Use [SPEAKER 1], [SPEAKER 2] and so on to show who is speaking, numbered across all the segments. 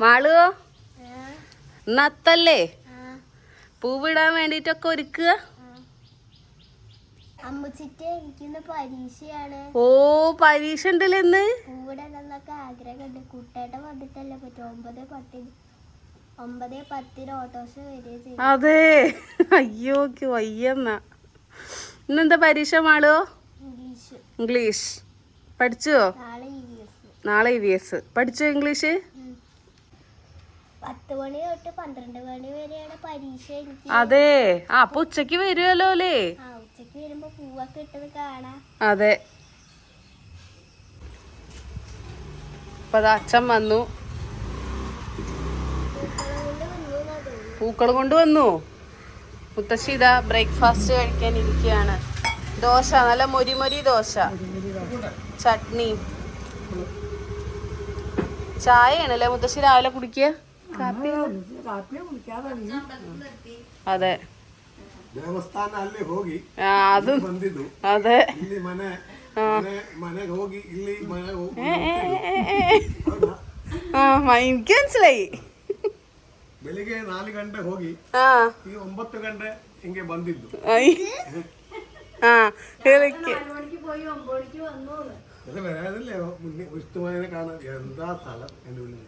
[SPEAKER 1] മാളുവോ നത്തല്ലേ പൂവിടാൻ വേണ്ടിട്ടൊക്കെ ഒരുക്കുക? ഓ പരീക്ഷ ഉണ്ടല്ലോ ഇന്ന്
[SPEAKER 2] ആഗ്രഹമുണ്ട്. വന്നിട്ടല്ലേ പറ്റും. ഒമ്പത് പത്തിന്. ഒമ്പത് പത്തിന് ഓട്ടോസ്
[SPEAKER 1] അതെ. അയ്യോ വയ്യെന്നാ ഇന്നെന്താ പരീക്ഷ മാളോ?
[SPEAKER 2] ഇംഗ്ലീഷ്.
[SPEAKER 1] പഠിച്ചോ
[SPEAKER 2] നാളെ ഇ വി എസ്.
[SPEAKER 1] പഠിച്ചോ ഇംഗ്ലീഷ്?
[SPEAKER 2] പത്ത് മണി തൊട്ട് പന്ത്രണ്ട് മണി വരെയാണ് പരീക്ഷ എനിക്ക്.
[SPEAKER 1] അതെ. ആ അപ്പൊ ഉച്ചയ്ക്ക് വരുമല്ലോ അല്ലേ?
[SPEAKER 2] ആ ഉച്ചയ്ക്ക് വരുമ്പോ പൂവൊക്കെ ഇട്ടത് കാണാം.
[SPEAKER 1] അതെ. ഇപ്പൊ അച്ഛൻ വന്നു. പൂക്കൾ കൊണ്ട് വന്നു. മുത്തശ്ശി ഇതാ ബ്രേക്ക്ഫാസ്റ്റ് കഴിക്കാൻ ഇരിക്കുകയാണ്. ദോശ നല്ല മൊരി മൊരി ദോശ. ചട്നി. ചായയാണല്ലേ മുത്തശ്ശി രാവിലെ കുടിക്കുക? കാപ്പി അതെ
[SPEAKER 3] ದೇವಸ್ಥಾನ ಅಲ್ಲಿ ಹೋಗಿ
[SPEAKER 1] ആ, അതും
[SPEAKER 3] ಬಂದಿದ್ದು
[SPEAKER 1] അതെ
[SPEAKER 3] ಇಲ್ಲಿ ಮನೆ ಮನೆ ಮನೆಗೆ ಹೋಗಿ ಇಲ್ಲಿ ಮನೆ ಹೋಗಿ ಹೌದಾ?
[SPEAKER 1] ആ മ- എനിക്ക് മനസ്സിലായി
[SPEAKER 3] ಬೆಳಿಗ್ಗೆ ನಾಲ್ಕು ಗಂಟೆ ಹೋಗಿ
[SPEAKER 1] ആ
[SPEAKER 3] ಈಗ ಒಂಬತ್ತು ಗಂಟೆ ಹಿಂಗೆ ಬಂದಿದ್ದು
[SPEAKER 1] ഐ. ആ എനിക്ക്
[SPEAKER 3] അത് വേറല്ലേ മുന്നേ വിഷ്ണുമനെ കാണാൻ എന്താ സ്ഥലം എൻ്റെ ഉള്ളിൽ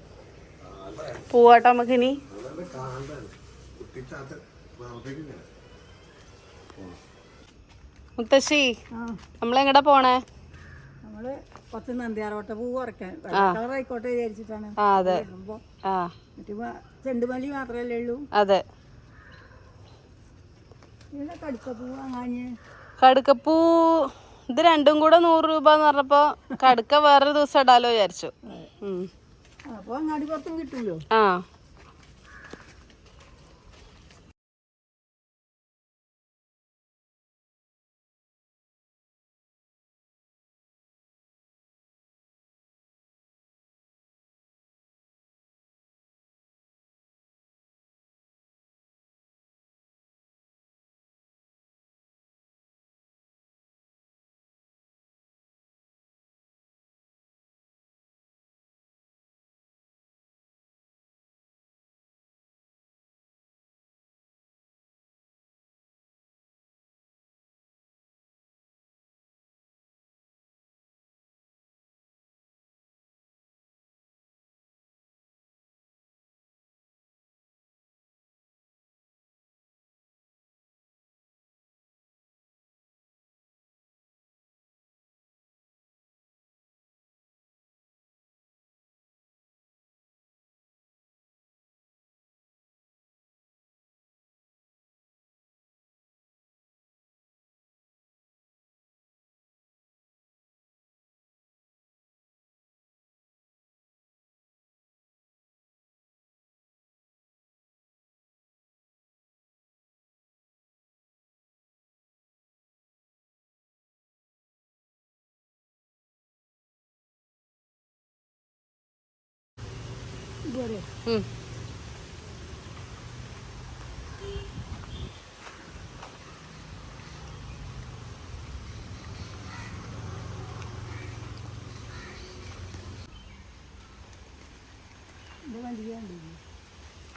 [SPEAKER 1] പോവാട്ടോ നമുക്ക് ഇനി. മുത്തശ്ശി നമ്മളെങ്ങടാ പോണേ?
[SPEAKER 4] നമ്മൾ കുറച്ച് നന്ദിയാറോട്ട പൂ കുറയ്ക്കാൻ കളറായിക്കോട്ടെ വിചാരിച്ചിട്ടാണ് ചെണ്ടുമല്ലി മാത്രല്ലേ ഉള്ളൂ.
[SPEAKER 1] അതെ.
[SPEAKER 4] കടുക്കപ്പൂ വാങ്ങാഞ്ഞ്
[SPEAKER 1] കടുക്കപ്പൂ ഇത് രണ്ടും കൂടെ നൂറ് രൂപ എന്ന് പറഞ്ഞപ്പോ കടുക്ക വേറൊരു ദിവസം ഇടാലോ വിചാരിച്ചു. ഉം.
[SPEAKER 4] അപ്പോൾ അങ്ങാടി പുറത്തും കിട്ടുമല്ലോ
[SPEAKER 1] ആ.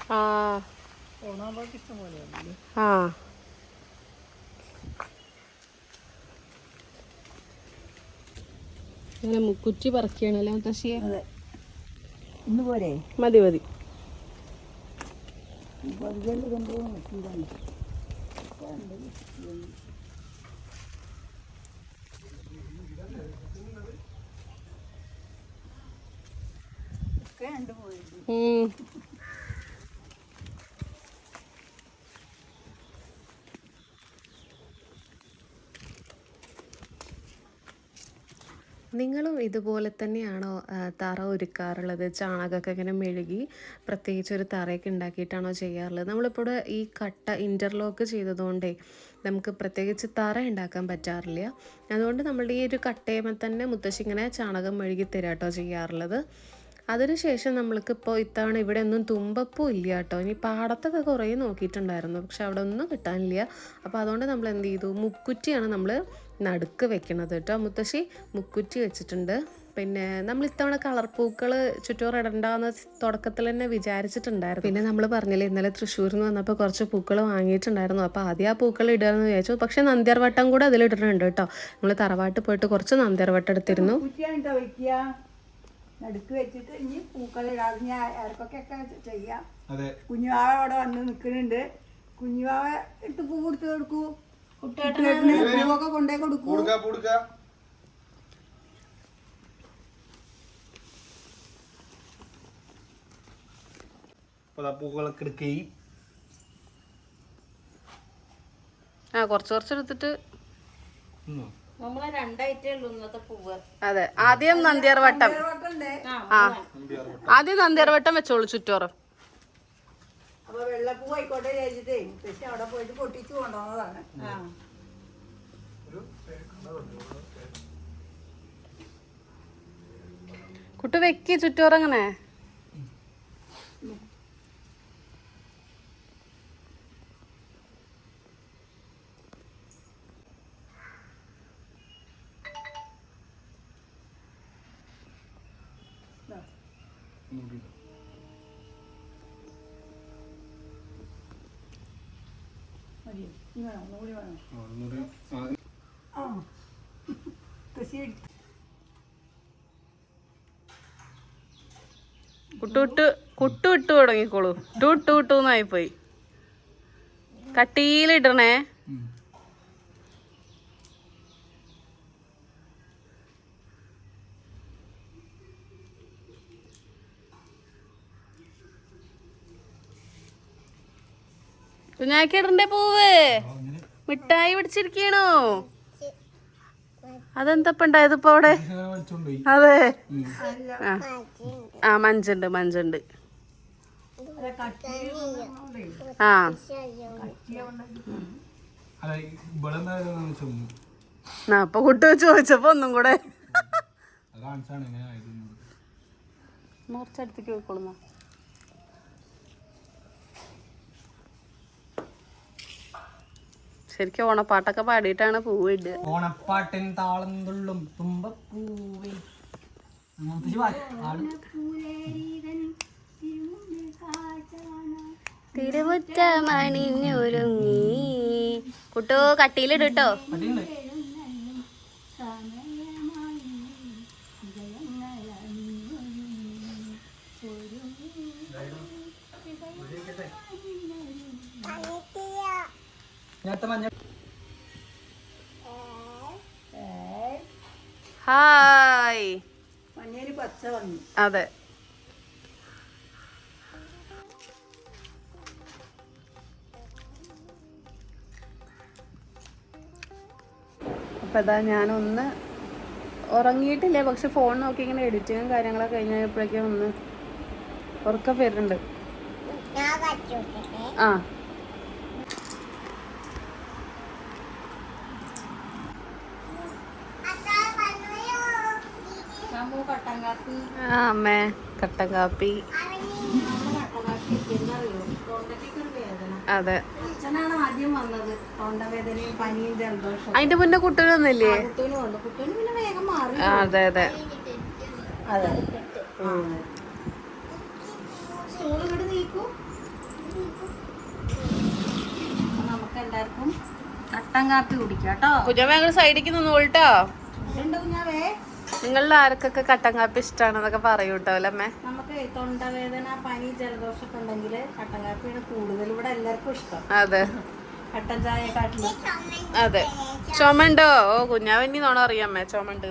[SPEAKER 1] ആ. ആ. മുക്കുറ്റി പറക്കുകയാണല്ലേ മുത്തശ്ശിയെ?
[SPEAKER 4] ഇന്ന് പോരെ?
[SPEAKER 1] മതി മതി.
[SPEAKER 4] ഒക്കെ ഉണ്ട് പോയത്
[SPEAKER 1] നിങ്ങളും ഇതുപോലെ തന്നെയാണോ തറ ഒരുക്കാറുള്ളത്? ചാണകമൊക്കെ ഇങ്ങനെ മെഴുകി പ്രത്യേകിച്ച് ഒരു തറയൊക്കെ ഉണ്ടാക്കിയിട്ടാണോ ചെയ്യാറുള്ളത്? നമ്മളിപ്പോൾ ഈ കട്ട ഇന്റർലോക്ക് ചെയ്തതുകൊണ്ടേ നമുക്ക് പ്രത്യേകിച്ച് തറ ഉണ്ടാക്കാൻ പറ്റാറില്ല. അതുകൊണ്ട് നമ്മളുടെ ഈ ഒരു കട്ടയമ്മ തന്നെ മുത്തശ്ശി ഇങ്ങനെ ചാണകം മെഴുകി തരാട്ടോ ചെയ്യാറുള്ളത്. അതിനുശേഷം നമ്മൾക്ക് ഇപ്പോൾ ഇത്തവണ ഇവിടെ ഒന്നും തുമ്പപ്പൂ ഇല്ല കേട്ടോ. ഇനി പാടത്തൊക്കെ കുറേ നോക്കിയിട്ടുണ്ടായിരുന്നു. പക്ഷെ അവിടെ ഒന്നും കിട്ടാനില്ല. അപ്പോൾ അതുകൊണ്ട് നമ്മൾ എന്ത് ചെയ്തു? മുക്കുറ്റിയാണ് നമ്മൾ നടുക്ക് വെക്കണത് കേട്ടോ. മുത്തശ്ശി മുക്കുറ്റി വെച്ചിട്ടുണ്ട്. പിന്നെ നമ്മൾ ഇത്തവണ കളർ പൂക്കൾ ചുറ്റോറ് ഇടണ്ടെന്ന് തുടക്കത്തിൽ തന്നെ വിചാരിച്ചിട്ടുണ്ടായിരുന്നു. പിന്നെ നമ്മൾ പറഞ്ഞില്ലേ ഇന്നലെ തൃശ്ശൂരിൽ നിന്ന് വന്നപ്പോൾ കുറച്ച് പൂക്കൾ വാങ്ങിയിട്ടുണ്ടായിരുന്നു. അപ്പോൾ ആദ്യം ആ പൂക്കൾ ഇടുകയെന്ന് വിചാരിച്ചു. പക്ഷേ നന്ദ്യാർവട്ടം കൂടെ അതിൽ ഇടുന്നുണ്ട് കേട്ടോ. നമ്മൾ തറവാട്ട് പോയിട്ട് കുറച്ച് നന്ദ്യാർവട്ടം എടുത്തിരുന്നു.
[SPEAKER 4] നടുക്ക് വെച്ചിട്ട് ഇനി പൂക്കളിടാതെ ഞാൻ ആർക്കൊക്കെ ചെയ്യാം.
[SPEAKER 3] അതെ.
[SPEAKER 4] കുഞ്ഞുവാവ അവിടെ വന്ന് നിൽക്കുന്നുണ്ട്. കുഞ്ഞുവാവ എടുത്ത് പൂ കൊടുത്ത് കൊടുക്കൂ. കുട്ടിയേട്ടന് പൂവൊക്കെ കൊണ്ടേ കൊടുക്കൂ.
[SPEAKER 3] കൊടുക്ക കൊടുക്ക പൂക്കളൊക്കെ എടുക്കുകയും
[SPEAKER 1] ആ കുറച്ച് കുറച്ച് എടുത്തിട്ട്
[SPEAKER 5] നമ്മളെ രണ്ടായിട്ടേ ഉള്ളൂ ഇന്നത്തെ പൂവ്.
[SPEAKER 1] അതെ. ആദ്യം നന്ദിയാർ
[SPEAKER 4] വട്ടം.
[SPEAKER 1] ആ ആദ്യം നന്ദ്യാർവട്ടം വെച്ചോളൂ ചുറ്റോറും.
[SPEAKER 4] അപ്പൊ വെള്ളപ്പൂ ആയിക്കോട്ടെ ചേച്ചിട്ടേ പക്ഷെ അവിടെ പോയിട്ട് പൊട്ടിച്ചു കൊണ്ടുവന്നതാണ്.
[SPEAKER 1] കുട്ടി വെക്കി ചുറ്റോറ്
[SPEAKER 4] കൃഷി
[SPEAKER 1] കുട്ടുവിട്ട് കുട്ടു ഇട്ട് തുടങ്ങിക്കോളൂ ടു ടു ടു എന്നായിപ്പോയി. കട്ടിയിലിടണേ. കുഞ്ഞാക്കി ഇടണ്ടേ പൂവ്. മിഠായി പിടിച്ചിരിക്കണോ? അതെന്തപ്പണ്ടായത് ഇപ്പൊ അവിടെ? അതെ. ആ. മഞ്ചണ്ട് മഞ്ചുണ്ട്. ആ. അപ്പൊ കുട്ടി ചോദിച്ചപ്പോ ഒന്നും കൂടെ. കുറച്ചടുത്തേക്ക് പോയിക്കൊള്ളുന്ന ശരിക്കും ഓണപ്പാട്ടൊക്കെ പാടിയിട്ടാണ് പൂവ് ഇടുക
[SPEAKER 6] ഓണപ്പാട്ടിൻ താളം തുള്ളും തുമ്പപ്പൂവേ മുത്തശ്ശി പാ- പാടും.
[SPEAKER 1] തിരുമുറ്റമണിഞ്ഞൊരുങ്ങി. കുട്ടോ കട്ടിയിലിട്ടോ
[SPEAKER 6] മഞ്ഞ
[SPEAKER 1] ഹായ്.
[SPEAKER 4] പച്ച വന്നു.
[SPEAKER 1] അതെ. അപ്പം ഇതാ ഞാനൊന്ന് ഉറങ്ങിയിട്ടില്ല പക്ഷെ ഫോൺ നോക്കി ഇങ്ങനെ എഡിറ്റിങ്ങും കാര്യങ്ങളൊക്കെ കഴിഞ്ഞപ്പോഴേക്കും ഒന്ന് ഉറക്കം വരുന്നുണ്ട്. ആ ആ അമ്മേ കട്ടൻ കാപ്പി അതെ അതിന്റെ മുന്നേ കുട്ടനൊന്നില്ലേ
[SPEAKER 5] കുട്ടൂന് വന്നു. കുട്ടൂന് പിന്നെ വേഗം മാറി.
[SPEAKER 1] ആ, അതെ അതെ.
[SPEAKER 5] നമുക്ക് എല്ലാവർക്കും കട്ടൻ കാപ്പി കുടിക്കാം കേട്ടോ.
[SPEAKER 1] കുഞ്ഞമ്മ ഞങ്ങൾ സൈഡിലേക്ക് നിന്നോൾട്ടോ
[SPEAKER 5] ഉണ്ട് കുഞ്ഞാവേ?
[SPEAKER 1] നിങ്ങളിൽ ആർക്കൊക്കെ കട്ടൻ കാപ്പി ഇഷ്ടമാണെന്നൊക്കെ പറയൂ കേട്ടോ അല്ലമ്മേ
[SPEAKER 5] നമുക്ക് തൊണ്ടവേദന പനി ജലദോഷമൊക്കെ ഉണ്ടെങ്കിൽ കട്ടൻ കാപ്പിയാണ് കൂടുതൽ ഇവിടെ എല്ലാവർക്കും ഇഷ്ടം.
[SPEAKER 1] അതെ.
[SPEAKER 5] കട്ടൻ ചായ കാട്ടിലും
[SPEAKER 1] അതെ. ചുമണ്ടോ? ഓ കുഞ്ഞാവന്നി നോണ അറിയാമ്മേ
[SPEAKER 5] ചുമണ്ട്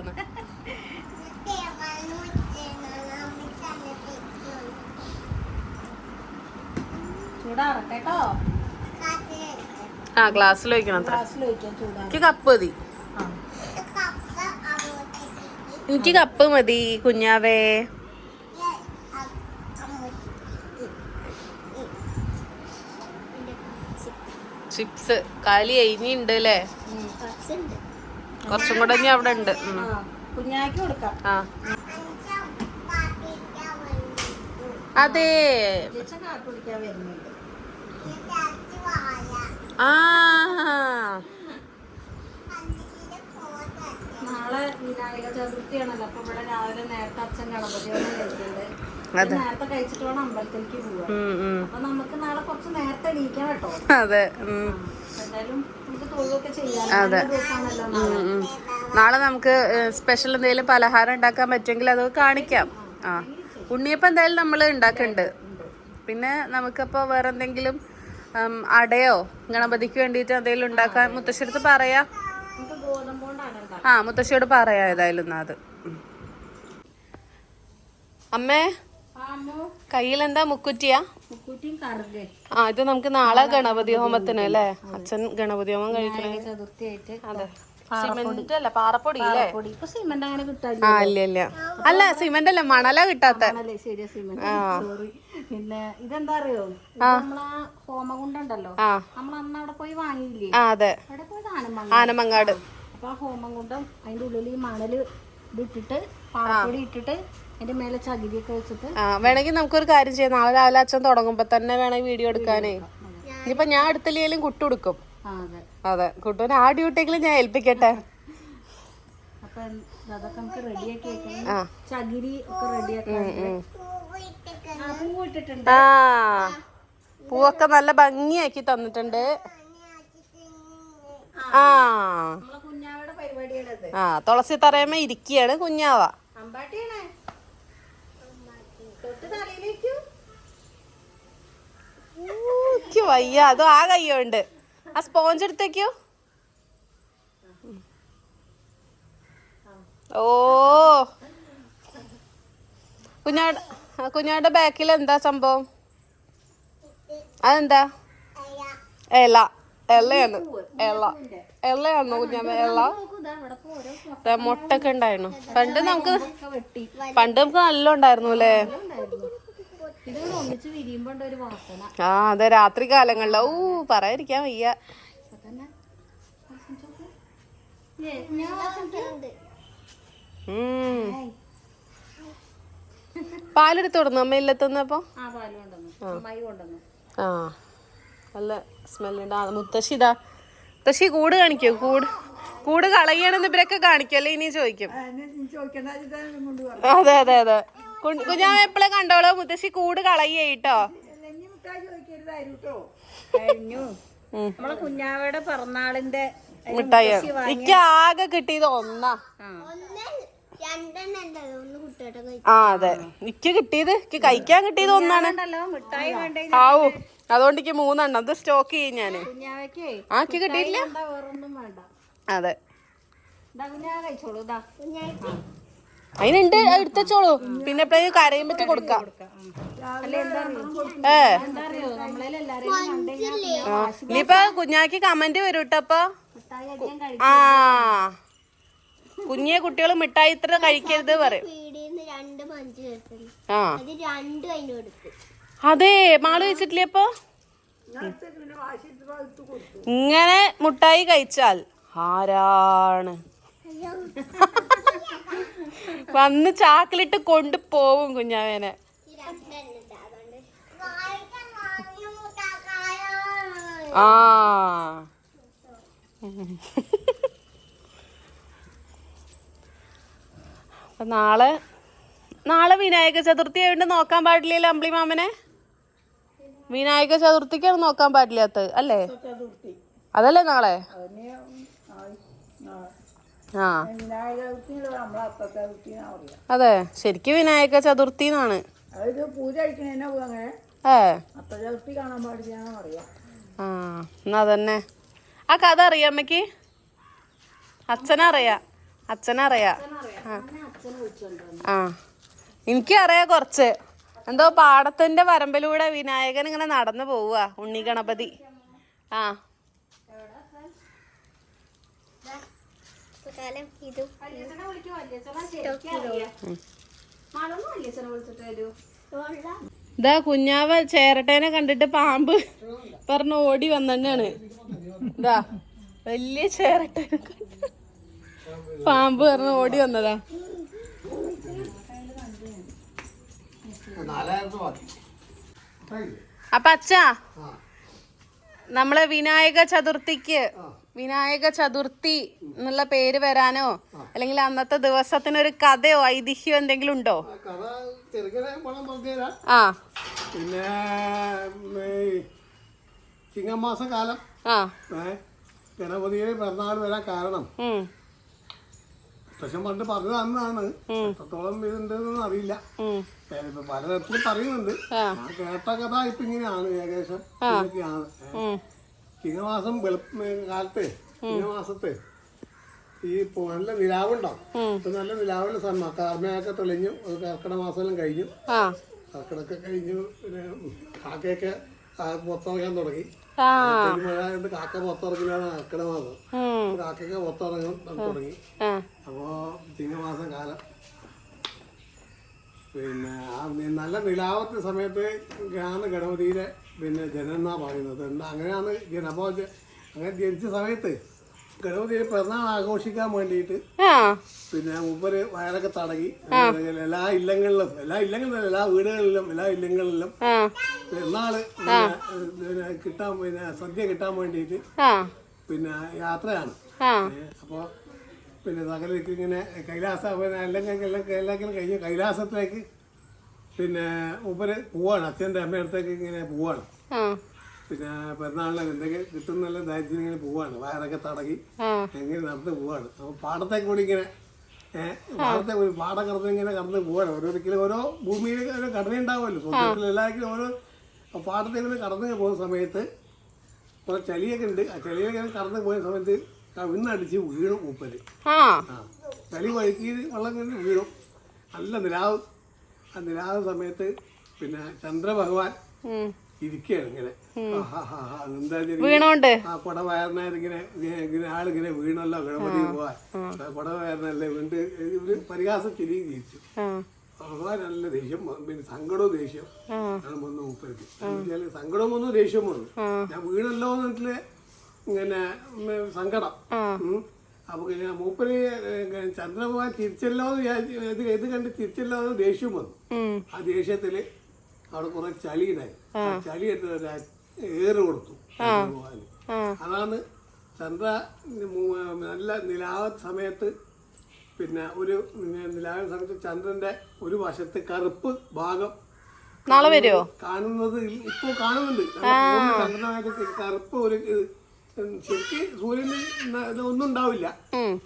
[SPEAKER 1] ആ ഗ്ലാസ്സിൽ വയ്ക്കണം അത്ര.
[SPEAKER 5] ഗ്ലാസ്സിൽ
[SPEAKER 1] എനിക്ക് കപ്പ് മതി. എനിക്ക് കപ്പ് മതി കുഞ്ഞാവേ. ചിപ്സ്. കാലി ഇനിയുണ്ട് അല്ലേ കുറച്ചും കൂടെ ഇനി അവിടെ ഉണ്ട്. അതെ. ആ.
[SPEAKER 5] നാളെ വിനായക ചതുർത്ഥിയാണല്ലോ. അപ്പൊ ഇവിടെ രാവിലെ നേരത്തെ അച്ഛൻ ഗണപതി ഒന്നും കഴിക്കുന്നുണ്ട്. നേരത്തെ കഴിച്ചിട്ട് വേണം അമ്പലത്തിലേക്ക് പോവാൻ. അപ്പൊ നമുക്ക് നാളെ കുറച്ച് നേരത്തെ എണീക്കാം കേട്ടോ.
[SPEAKER 1] അതെ.
[SPEAKER 5] എന്തായാലും നമുക്ക് തൊഴിലൊക്കെ ചെയ്യാം. ദിവസമാണല്ലോ നാളെ.
[SPEAKER 1] നമുക്ക് സ്പെഷ്യൽ എന്തെങ്കിലും പലഹാരം ഉണ്ടാക്കാൻ പറ്റുമെങ്കിൽ അത് കാണിക്കാം. ആ ഉണ്ണിയപ്പം എന്തായാലും നമ്മൾ ഉണ്ടാക്കുന്നുണ്ട് പിന്നെ നമുക്കപ്പോൾ വേറെ എന്തെങ്കിലും അടയോ ഗണപതിക്ക് വേണ്ടിയിട്ട് എന്തെങ്കിലും ഉണ്ടാക്കാൻ മുത്തശ്ശിടുത്ത് പറയാം
[SPEAKER 5] നമുക്ക് ഗോതമ്പ് കൊണ്ടാണ് ഉണ്ടാക്കുക
[SPEAKER 1] ആ മുത്തശ്ശിയോട് പറയാം ഏതായാലും എന്നാ അത്. അമ്മേ
[SPEAKER 5] കയ്യിൽ
[SPEAKER 1] എന്താ മുക്കുറ്റിയാ? ആ ഇത് നമുക്ക് നാളെ ഗണപതി ഹോമത്തിന് അല്ലേ? അച്ഛൻ ഗണപതി ഹോമം കഴിക്കണേ. അതെ. സിമെന്റ് അല്ല പാറപ്പൊടി ആ ഇല്ല ഇല്ല. അല്ല സിമെന്റ് അല്ല മണല കിട്ടാത്ത.
[SPEAKER 5] പിന്നെ ഇതെന്താ അറിയോ? നമ്മളാ ഹോമകുണ്ടുണ്ടല്ലോ.
[SPEAKER 1] ആ.
[SPEAKER 5] നമ്മൾ അന്ന് അവിടെ പോയി വാങ്ങിയില്ലേ?
[SPEAKER 1] അതെ. ആനമങ്ങാട്.
[SPEAKER 5] അപ്പൊ ആ ഹോമം കൊണ്ടും അതിന്റെ ഉള്ളിൽ ഈ മണൽ ഇതിട്ടിട്ട് പാറപ്പൊടി ഇട്ടിട്ട് അതിന്റെ മേലെ ചകിരിയൊക്കെ വെച്ചിട്ട്
[SPEAKER 1] ആ വേണമെങ്കിൽ നമുക്കൊരു കാര്യം ചെയ്യാം. നാളെ രാവിലെ അച്ഛൻ തുടങ്ങുമ്പോ തന്നെ വേണമെങ്കിൽ വീഡിയോ എടുക്കാനേ. ഇനിയിപ്പൊ ഞാൻ എടുത്തില്ലെങ്കിലും കുട്ടു കൊടുക്കും
[SPEAKER 5] അതെ.
[SPEAKER 1] കുട്ടുവിന് ആ ഡ്യൂട്ടിയെങ്കിലും ഞാൻ ഏൽപ്പിക്കട്ടെ.
[SPEAKER 5] അതൊക്കെ നമുക്ക് റെഡിയാക്കി ചകിരി ഒക്കെ റെഡിയാക്കാൻ ആ
[SPEAKER 1] പൂവൊക്കെ നല്ല ഭംഗിയാക്കി തന്നിട്ടുണ്ട്. ആ ആ തുളസി തറയമ്മ ഇരിക്കുകയാണ് കുഞ്ഞാവ. വയ്യ അതും ആ കയ്യുണ്ട്. ആ സ്പോഞ്ച് എടുത്തേക്കോ? ഓ. കുഞ്ഞാട് കുഞ്ഞാടെ ബാക്കിൽ എന്താ സംഭവം? അതെന്താ? എല. എലയാണ് എല എലയാണോ കുഞ്ഞാമ്മ ദേ മുട്ടൊക്കെ ഉണ്ടായിരുന്നു പണ്ട് നമുക്ക് പണ്ട് നമുക്ക് നല്ല ഉണ്ടായിരുന്നു അല്ലേ? ആ അതെ രാത്രി കാലങ്ങളില. ഊ പറയാതിരിക്കാൻ വയ്യ. പാലെടുത്ത് കൊടുന്നു? അമ്മ ഇല്ലത്തുന്നപ്പോ
[SPEAKER 5] ആ.
[SPEAKER 1] നല്ല സ്മെല്ലുണ്ട് ആ മുത്തശ്ശി ഇതാ. മുത്തശ്ശി കൂട് കാണിക്കോ? കൂട് കൂട് കളയണമെന്ന് ഇവരൊക്കെ കാണിക്കല്ലേ ഇനി ചോദിക്കും. അതെ അതെ അതെ ഞാൻ എപ്പോഴും കണ്ടോളൂ? മുത്തശ്ശി കൂട് കളയേട്ടോ
[SPEAKER 5] നമ്മളെ കുഞ്ഞാവയുടെ പിറന്നാളിന്റെ
[SPEAKER 1] മിഠായി. എനിക്ക് ആകെ കിട്ടിയത് ഒന്നാ
[SPEAKER 2] ഒന്ന് രണ്ടെണ്ണം ഉണ്ടല്ലോ ഒന്ന് കുട്ടിയുടെ കൈ
[SPEAKER 1] ആ അതെ. എനിക്ക് കിട്ടിയത് എനിക്ക് കഴിക്കാൻ കിട്ടിയത് ഒന്നാണ്. ആവൂ അതുകൊണ്ട് എനിക്ക് മൂന്നെണ്ണം. അത് സ്റ്റോക്ക് ചെയ്യും
[SPEAKER 5] ഞാൻ
[SPEAKER 1] ആ എനിക്ക് കിട്ടിയില്ല.
[SPEAKER 5] വേറൊന്നും വേണ്ട.
[SPEAKER 1] അതെ. അതിനുണ്ട് എടുത്തോളൂ പിന്നെ എപ്പോഴും കരയും പറ്റി കൊടുക്കാം.
[SPEAKER 5] അല്ല എന്താ അറിയോ?
[SPEAKER 1] ഏ. ഇനിയിപ്പൊ കുഞ്ഞാക്ക് കമന്റ്
[SPEAKER 5] വരൂട്ടപ്പോ
[SPEAKER 1] ആ. കുഞ്ഞിയെ കുട്ടികൾ മിഠായി ഇത്ര കഴിക്കരുത് പറയും. ആ.
[SPEAKER 2] അത്
[SPEAKER 1] മാൾ വെച്ചിട്ടില്ലേ അപ്പൊ ഇങ്ങനെ മുട്ടായി കഴിച്ചാൽ ആരാണ്? വന്ന് ചാക്കിലിട്ട് കൊണ്ടു പോവും കുഞ്ഞാവേനെ. ആ. അപ്പൊ നാളെ നാളെ വിനായക ചതുർത്ഥി ആയതുകൊണ്ട് നോക്കാൻ പാടില്ലല്ലോ അമ്പിളി മാമനെ? വിനായക ചതുർത്ഥിക്കാണ് നോക്കാൻ പാടില്ലാത്തത് അല്ലേ? അതല്ലേ നാളെ? ആ. അതെ ശരിക്കും വിനായക ചതുർത്ഥി എന്നാണ് ഏ. ആ എന്നാ അതന്നെ. ആ കഥ അറിയാം അമ്മയ്ക്ക് അച്ഛനറിയാ അച്ഛനറിയാം. ആ. ആ എനിക്കറിയാം കുറച്ച്. എന്തോ പാടത്തിന്റെ വരമ്പിലൂടെ വിനായകൻ ഇങ്ങനെ നടന്നു പോവുക ഉണ്ണി ഗണപതി. ആ.
[SPEAKER 2] ഇതാ.
[SPEAKER 1] കുഞ്ഞാവ ചേരട്ടേനെ കണ്ടിട്ട് പാമ്പ് പറഞ്ഞ് ഓടി വന്നെന്നാണ്. ഇതാ വലിയ ചേരട്ടേനെ കണ്ടിട്ട് പാമ്പ് പറഞ്ഞ് ഓടി വന്നതാ.
[SPEAKER 3] ബാക്കി.
[SPEAKER 1] അപ്പൊ അച്ഛാ നമ്മൾ വിനായക ചതുർത്ഥിക്ക് വിനായക ചതുർത്ഥി എന്നുള്ള പേര് വരാനോ അല്ലെങ്കിൽ അന്നത്തെ ദിവസത്തിന് ഒരു കഥയോ ഐതിഹ്യോ എന്തെങ്കിലും ഉണ്ടോ?
[SPEAKER 3] ആ പിന്നെ ചിങ്ങമാസ കാലം ഗണപതിയെ പിറന്നാൾ വരാൻ കാരണം. പക്ഷെ പണ്ട് അന്നാണ് എത്രത്തോളം ഇതുണ്ടെന്ന് അറിയില്ല. ഇപ്പൊ പലതരത്തിലും പറയുന്നുണ്ട്. ഞാൻ കേട്ട കഥ ഇപ്പൊ ഇങ്ങനെയാണ് ഏകദേശം ഇതൊക്കെയാണ് ചിങ്ങമാസം കാലത്തെ ചിങ്ങമാസത്ത് ഈ നല്ല നിലാവുണ്ടാവും ഇപ്പൊ നല്ല നിലാവുള്ള സമയം. കർമ്മയൊക്കെ തെളിഞ്ഞു. കർക്കിടക മാസമെല്ലാം കഴിഞ്ഞു. കർക്കിടക കഴിഞ്ഞു. പിന്നെ കാക്കയൊക്കെ പുറത്തിറങ്ങാൻ തുടങ്ങി. മഴ ആയതുകൊണ്ട് കാക്ക പുറത്തിറങ്ങില്ലാതെ കർക്കിടക മാസം കാക്കയ്ക്ക് പുറത്തിറങ്ങാൻ തുടങ്ങി.
[SPEAKER 1] ആ.
[SPEAKER 3] അപ്പോൾ ചിങ്ങമാസം കാലം. പിന്നെ ആ നല്ല നിലാവത്തെ സമയത്ത് ആണ് ഗണപതിയിലെ പിന്നെ ജനനം പറയുന്നത്. എന്താ അങ്ങനെയാണ് ജനപോ അപ്പോൾ ജ- അങ്ങനെ ജനിച്ച സമയത്ത് ഗണപതിയുടെ പിറന്നാൾ ആഘോഷിക്കാൻ വേണ്ടിയിട്ട്
[SPEAKER 1] ആ.
[SPEAKER 3] പിന്നെ മുമ്പര് വയലൊക്കെ തടകി എല്ലാ ഇല്ലങ്ങളിലും എല്ലാ ഇല്ലങ്ങളിലും എല്ലാ വീടുകളിലും എല്ലാ ഇല്ലങ്ങളിലും
[SPEAKER 1] ആ.
[SPEAKER 3] പെരുന്നാൾ പിന്നെ, കിട്ടാൻ പിന്നെ സദ്യ കിട്ടാൻ വേണ്ടിയിട്ട്
[SPEAKER 1] ആ.
[SPEAKER 3] പിന്നെ യാത്രയാണ്.
[SPEAKER 1] ആ.
[SPEAKER 3] അപ്പോൾ പിന്നെ സകലക്ക് ഇങ്ങനെ കൈലാസ പിന്നെ അല്ലെങ്കിൽ എല്ലാം എല്ലാം കഴിഞ്ഞ് കൈലാസത്തിലേക്ക് പിന്നെ ഉപര് പോവാണ്. അച്ഛന്റെ അമ്മയുടെ അടുത്തേക്ക് ഇങ്ങനെ പോവാണ്.
[SPEAKER 1] ആ.
[SPEAKER 3] പിന്നെ പെരുന്നാളിന് എന്തെങ്കിലും കിട്ടുന്നല്ല ദാരിദ്ര്യം ഇങ്ങനെ പോവാണ്. വയറൊക്കെ തടകി എങ്ങനെ നടന്ന് പോവാണ്. അപ്പോൾ പാടത്തെ കൂടി ഇങ്ങനെ പാടത്തെ കൂടി പാടം കടന്ന് ഇങ്ങനെ കടന്ന് പോവാണ്. ഓരോരിക്കലും ഓരോ ഭൂമിയിൽ ഓരോ ഘടന ഉണ്ടാവുമല്ലോ. സ്വന്തത്തിൽ എല്ലാവർക്കും ഓരോ പാടത്തെ കൂടി കടന്ന് പോകുന്ന സമയത്ത് കുറെ ചളിയൊക്കെ ഉണ്ട്. ആ ചളിയൊക്കെ കടന്ന് പോയ സമയത്ത് കവിന്നടിച്ച് വീണു മൂപ്പര്.
[SPEAKER 1] ആ.
[SPEAKER 3] ചളി വഴുക്കി വെള്ളം കണ്ട് വീണു നല്ല നിലാവ്. ആ നിലാവ് സമയത്ത് പിന്നെ ചന്ദ്രഭഗവാൻ ഇരിക്കുകയാണ് ഇങ്ങനെ. ആഹാഹാ, അതെന്താ
[SPEAKER 1] വീണോണ്ട്?
[SPEAKER 3] ആ കുട വയറിനായിരിങ്ങനെ ഇങ്ങനെ ഇങ്ങനെ ആളിങ്ങനെ വീണല്ലോ ഗണപതി പോവാൻ. കുട വയറിനല്ലേ വീണ്ട് ഒരു പരിഹാസം ചിരിയും ജീവിച്ചു നല്ല ദേഷ്യം പിന്നെ സങ്കടവും ദേഷ്യം. വന്നു മൂപ്പർക്ക്. സങ്കടം വന്നു ദേഷ്യം വന്നു. ഞാൻ വീണല്ലോ എന്നിട്ട് ഇങ്ങനെ സങ്കടം. അപ്പൊ ഇങ്ങനെ മൂപ്പര് ചന്ദ്രഭഗവാൻ തിരിച്ചല്ലോ എന്ന് ഇത് കണ്ട് തിരിച്ചല്ലോ എന്ന് ദേഷ്യം വന്നു. ആ ദേഷ്യത്തിൽ അവിടെ കുറെ ചളി ഉണ്ടായി ചളി ഏറ് കൊടുത്തു അതാണ് ചന്ദ്ര നല്ല നിലാവ സമയത്ത് പിന്നെ ഒരു നിലാവ സമയത്ത് ചന്ദ്രന്റെ ഒരു വശത്ത് കറുപ്പ് ഭാഗം
[SPEAKER 1] നാളെ വരുമോ
[SPEAKER 3] കാണുന്നത് ഇപ്പൊ കാണുന്നുണ്ട്. ചന്ദ്രനായിട്ട് കറുപ്പ് ഒരു ശരിക്ക് സൂര്യന് ഒന്നും ഇതൊന്നും ഉണ്ടാവില്ല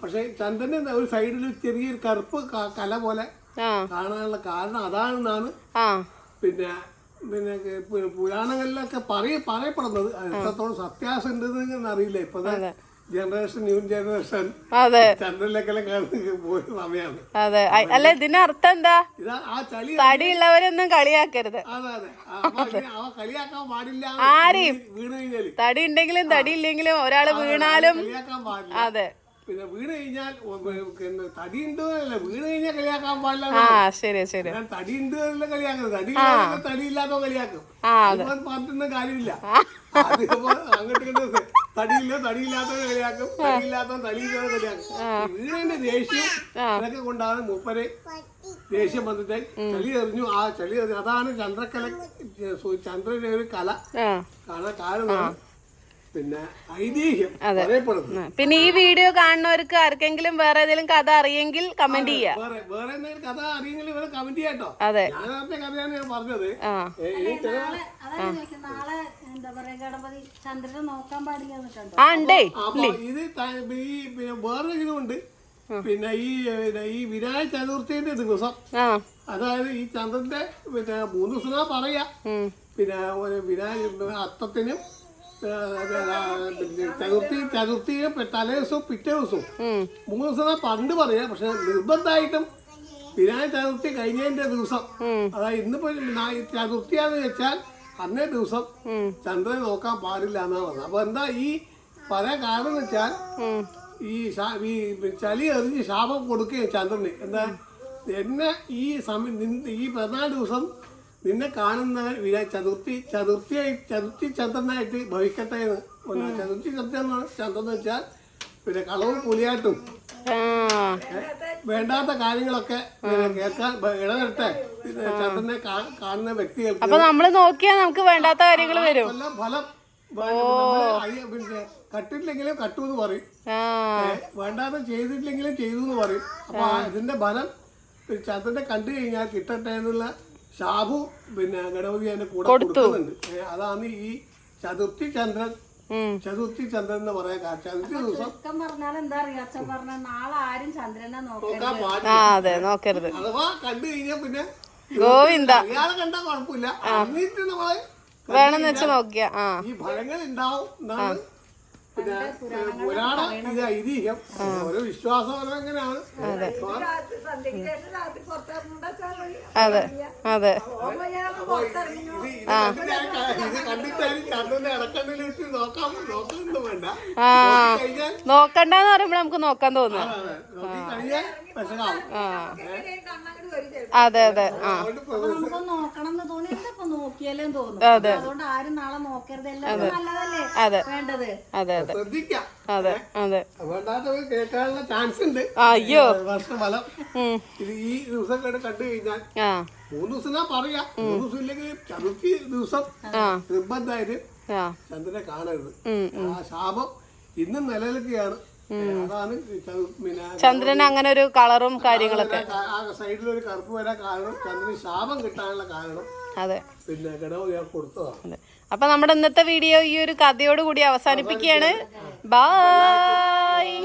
[SPEAKER 3] പക്ഷെ ചന്ദ്രന്റെ ഒരു സൈഡിൽ ചെറിയൊരു കറുപ്പ് കല പോലെ കാണാനുള്ള കാരണം അതാണെന്നാണ് പിന്നെ പിന്നെ പുരാണങ്ങളിലൊക്കെ പറയ പറയപ്പെടുന്നത് എത്രത്തോളം സത്യാസം ഉണ്ടെന്ന് അറിയില്ല ഇപ്പൊ ജനറേഷൻ ന്യൂ ജനറേഷൻ ചന്ദ്രനിലേക്കെല്ലാം പോയ സമയമാണ്
[SPEAKER 1] അതെ. അല്ല ഇതിന്റെ അർത്ഥം എന്താ തടിയുള്ളവരൊന്നും കളിയാക്കരുത്. ആരെയും? തടി ഉണ്ടെങ്കിലും തടി ഇല്ലെങ്കിലും ഒരാൾ വീണാലും അതെ.
[SPEAKER 3] പിന്നെ വീണ് കഴിഞ്ഞാൽ തടി ഉണ്ട് അല്ല വീണ് കഴിഞ്ഞാൽ കളിയാക്കാൻ പാടില്ല
[SPEAKER 1] ആ ശരി ശരി
[SPEAKER 3] ഞാൻ തടി ഉണ്ട് എന്നല്ല കളിയാക്കുന്നത്. തടി തടി ഇല്ലാത്തോ കളിയാക്കും. പറഞ്ഞിട്ടുന്ന കാര്യമില്ല. അതിപ്പോ അങ്ങോട്ട് തടിയില്ല തടി കളിയാക്കും. തടിയില്ലാത്തവൻ തടിയില്ലാതെ കളിയാക്കും. ഈ വീടിന്റെ ദേഷ്യം ഇതൊക്കെ കൊണ്ടാണ് മൂപ്പര് ദേഷ്യം വന്നിട്ട് ചളി എറിഞ്ഞു. ആ ചളി എറിഞ്ഞു. അതാണ് ചന്ദ്രക്കല ചന്ദ്രന്റെ ഒരു കല. കാണാൻ കാരണം പിന്നെ ഐതിഹ്യം പറയപ്പെടുന്നു
[SPEAKER 1] പിന്നെ ഈ വീഡിയോ കാണുന്നവർക്ക് ആർക്കെങ്കിലും വേറെ ഏതെങ്കിലും കഥ അറിയെങ്കിൽ കമന്റ് ചെയ്യാം.
[SPEAKER 3] വേറെ വേറെ എന്തെങ്കിലും കഥ അറിയെങ്കിൽ ഇവരെ കമന്റ് ചെയ്യാട്ടോ
[SPEAKER 1] അതെ.
[SPEAKER 3] ഞാനത്തെ കഥയാണ് ഞാൻ പറഞ്ഞത്.
[SPEAKER 1] ആ. ഉണ്ടേ.
[SPEAKER 3] ഇത് ഈ പിന്നെ വേറൊരു പിന്നെ ഈ പിന്നെ ഈ വിനായക ചതുർത്ഥിന്റെ ദിവസം.
[SPEAKER 1] ആ.
[SPEAKER 3] അതായത് ഈ ചന്ദ്രന്റെ പിന്നെ മൂന്ന് ദിവസം പറയാ. പിന്നെ വിനായക അത്തത്തിനും ചതുർത്തി ചതുർത്ഥി ചതുർത്ഥിയും തലേ ദിവസവും പിറ്റേ ദിവസവും. മൂന്ന് ദിവസം പണ്ട് പറയാ പക്ഷെ നിർബന്ധമായിട്ടും വിനായക ചതുർത്ഥി കഴിഞ്ഞതിന്റെ ദിവസം. അതായത് ഇന്നിപ്പോ ചതുർത്തിയാന്ന് ചതുർത്ഥിയാന്ന് വെച്ചാൽ അന്നേ ദിവസം ചന്ദ്രനെ നോക്കാൻ പാടില്ല എന്നാ പറഞ്ഞത്. അപ്പൊ എന്താ ഈ പല കാരണം വെച്ചാൽ ഈ ഈ ചളി എറിഞ്ഞ് ശാപം കൊടുക്കുകയും ചന്ദ്രന്. എന്താ? എന്നെ ഈ സമയം ഈ പതിനാല് ദിവസം നിന്നെ കാണുന്ന വിരാ ചതുർത്ഥി ചതുർത്ഥിയായി ചതുർത്ഥി ചന്ദ്രനായിട്ട് ഭവിക്കട്ടെ എന്ന്. ചതുർത്ഥി ചന്ദ്രൻ എന്ന് വെച്ചാൽ പിന്നെ കളവും പുലിയാട്ടും. വേണ്ടാത്ത കാര്യങ്ങളൊക്കെ കേൾക്കാൻ ഇടവരട്ടെ. പിന്നെ ചന്ദ്രനെ കാണുന്ന വ്യക്തികൾക്ക്
[SPEAKER 1] അപ്പൊ നമ്മൾ നോക്കിയാൽ നമുക്ക് വേണ്ടാത്ത കാര്യങ്ങൾ വരും.
[SPEAKER 3] ഫലം പിന്നെ കട്ടിട്ടില്ലെങ്കിലും കട്ടു എന്ന് പറയും.
[SPEAKER 1] ആ.
[SPEAKER 3] ഏ, വേണ്ടാതെ ചെയ്തിട്ടില്ലെങ്കിലും ചെയ്തു എന്ന് പറയും. അപ്പൊ അതിന്റെ ഫലം ചന്ദ്രനെ കണ്ടു കഴിഞ്ഞാൽ കിട്ടട്ടെ എന്നുള്ള ശാപു പിന്നെ ഗണപതി അതിന്റെ കൂടെ കൊടുക്കുന്നുണ്ട്. അതാണ് ഈ ചതുർത്ഥി ചന്ദ്രൻ. ചതുർത്ഥി ചന്ദ്രൻ എന്ന് പറയാൻ ചതുർത്ഥി ദിവസം
[SPEAKER 5] പറഞ്ഞാൽ എന്താ അറിയാ? അച്ഛൻ പറഞ്ഞ നാളെ ആരും ചന്ദ്രനെ നോക്കരുത്.
[SPEAKER 3] നോക്കാൻ പാടില്ല. അഥവാ കണ്ടു കഴിഞ്ഞാൽ പിന്നെ
[SPEAKER 1] ഗോവിന്ദ.
[SPEAKER 3] അയാളെ കണ്ടാൽ കുഴപ്പമില്ല. എന്നിട്ട് നമ്മൾ
[SPEAKER 1] വേണമെന്ന് വെച്ച് നോക്കിയ
[SPEAKER 3] ഈ ഫലങ്ങൾ ഉണ്ടാവും എന്നാണ് പിന്നെ പുരാണ ഇത് ഐതിഹ്യം ഓരോ വിശ്വാസം ഓരോ എങ്ങനെയാണ്
[SPEAKER 1] അതെ. അതെ. ആ. നോക്കണ്ടെന്ന് പറയുമ്പോൾ നമുക്ക് നോക്കാൻ തോന്നുന്നു
[SPEAKER 3] അതെ, വിഷമാവും
[SPEAKER 1] ആ. അതെ അതെ. അതെ.
[SPEAKER 5] അതുകൊണ്ട് ആരും നാളെ നോക്കരുത്. എല്ലാവർക്കും നല്ലതല്ലേ
[SPEAKER 1] അതെ.
[SPEAKER 5] വേണ്ടത്?
[SPEAKER 1] അതെ. അതെ അതെ.
[SPEAKER 3] കേൾക്കാനുള്ള ചാൻസ് ഉണ്ട്.
[SPEAKER 1] അയ്യോ.
[SPEAKER 3] വർഷഫലം ഇത് ഈ ദിവസം കണ്ടു കഴിഞ്ഞാൽ മൂന്ന് ദിവസം ഞാൻ പറയാ. മൂന്ന് ദിവസം ഇല്ലെങ്കിൽ ചതുർത്ഥി ദിവസം നിർബന്ധമായിട്ട് ചന്ദ്രനെ കാണരുത്. ആ ശാപം ഇന്നും നിലനിൽക്കുകയാണ്.
[SPEAKER 1] ചന്ദ്രന് അങ്ങനെ ഒരു കളറും കാര്യങ്ങളൊക്കെ.
[SPEAKER 3] ആ- ഒരു കറുപ്പ് വരാൻ കാരണം ചന്ദ്രന് ശാപം കിട്ടാനുള്ള കാരണം
[SPEAKER 1] അതെ.
[SPEAKER 3] പിന്നെ ഗണപതി ഞാൻ കൊടുത്തതാണ്.
[SPEAKER 1] അപ്പൊ നമ്മുടെ ഇന്നത്തെ വീഡിയോ ഈ ഒരു കഥയോട് കൂടി അവസാനിപ്പിക്കുകയാണ് ബായ്